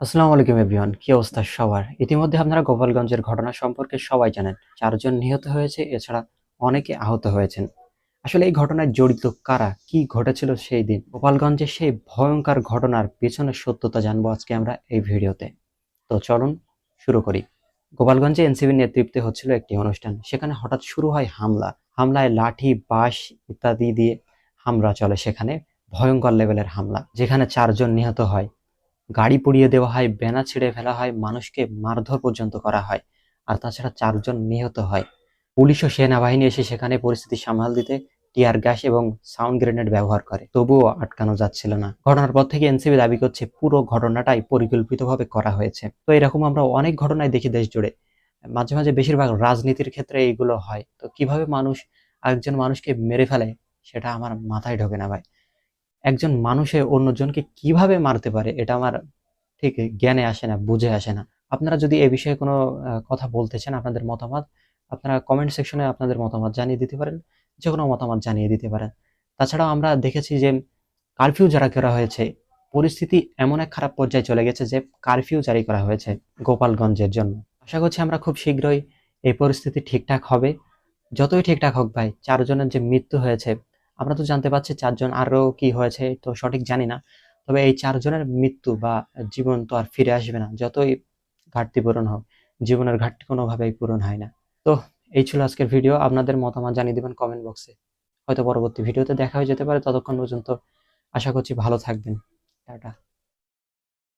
আসসালামু আলাইকুম এভরিওয়ান, কি অবস্থা সবার? ইতিমধ্যে আপনারা গোপালগঞ্জের ঘটনা সম্পর্কে সবাই জানেন, চারজন নিহত হয়েছে, এছাড়া অনেকে আহত হয়েছেন। আসলে এই ঘটনায় জড়িত কারা, কি ঘটেছিল সেই দিন? গোপালগঞ্জের সেই ভয়ঙ্কর ঘটনার পেছনের সত্যতা জানব আজকে আমরা এই ভিডিওতে। তো চলুন শুরু করি। গোপালগঞ্জে এনসিবির নেতৃত্বে হচ্ছিল একটি অনুষ্ঠান, সেখানে হঠাৎ শুরু হয় হামলা। হামলায় লাঠি, বাঁশ ইত্যাদি দিয়ে হামলা চলে, সেখানে ভয়ঙ্কর লেভেলের হামলা, যেখানে চারজন নিহত হয়। গাড়ি পুড়িয়ে দেওয়া হয় ব্যানার ছিঁড়ে ফেলা হয়, মানুষকে মারধর পর্যন্ত করা হয়, আর তাছাড়া চারজন নিহত হয়। পুলিশ ও সেনাবাহিনী এসে সেখানে পরিস্থিতি সামাল দিতে টিয়ার গ্যাস এবং সাউন্ড গ্রেনেড ব্যবহার করে। তবুও আটকানো যাচ্ছিল না। ঘটনার পর থেকে এনসিবি দাবি করছে, পুরো ঘটনাটাই পরিকল্পিতভাবে করা হয়েছে। তো এরকম আমরা অনেক ঘটনায় দেখি দেশ জুড়ে। মাঝে মাঝে বেশিরভাগ রাজনীতির ক্ষেত্রে এইগুলো হয়। তো কীভাবে মানুষ একজন মানুষকে মেরে ফেলে, সেটা আমার মাথায় ঢোকে না ভাই। একজন মানুষে অন্যজনকে কীভাবে মারতে পারে, এটা আমার ঠিক জ্ঞানে আসে না, বুঝে আসে না। আপনারা যদি এ বিষয়ে কোনো কথা বলতে চান আপনাদের মতামত, আপনারা কমেন্ট সেকশনে আপনাদের মতামত জানিয়ে দিতে পারেন যে কোনো মতামত জানিয়ে দিতে পারেন। তাছাড়াও আমরা দেখেছি যে কারফিউ যারা করা হয়েছে, পরিস্থিতি এমন এক খারাপ পর্যায়ে চলে গেছে যে কারফিউ জারি করা হয়েছে গোপালগঞ্জের জন্য। আশা করছি আমরা খুব শীঘ্রই এই পরিস্থিতি ঠিকঠাক হবে। যতই ঠিকঠাক হোক ভাই, চারজনের যে মৃত্যু হয়েছে আমরা তো জানতে পারছি চারজন আরও কি হয়েছে, তো সঠিক জানি না। তবে এই চারজনের মৃত্যু বা জীবন তো আর ফিরে আসবে না, যতই ঘাটতি পূরণ হোক, জীবনের ঘাটতি কোনোভাবেই পূরণ হয় না। তো এই ছিল আজকের ভিডিও, আপনাদের মতামত জানিয়ে দেবেন কমেন্ট বক্সে হয়তো পরবর্তী ভিডিওতে দেখা হয়ে যেতে পারে, ততক্ষণ পর্যন্ত আশা করছি ভালো থাকবেন। টাটা।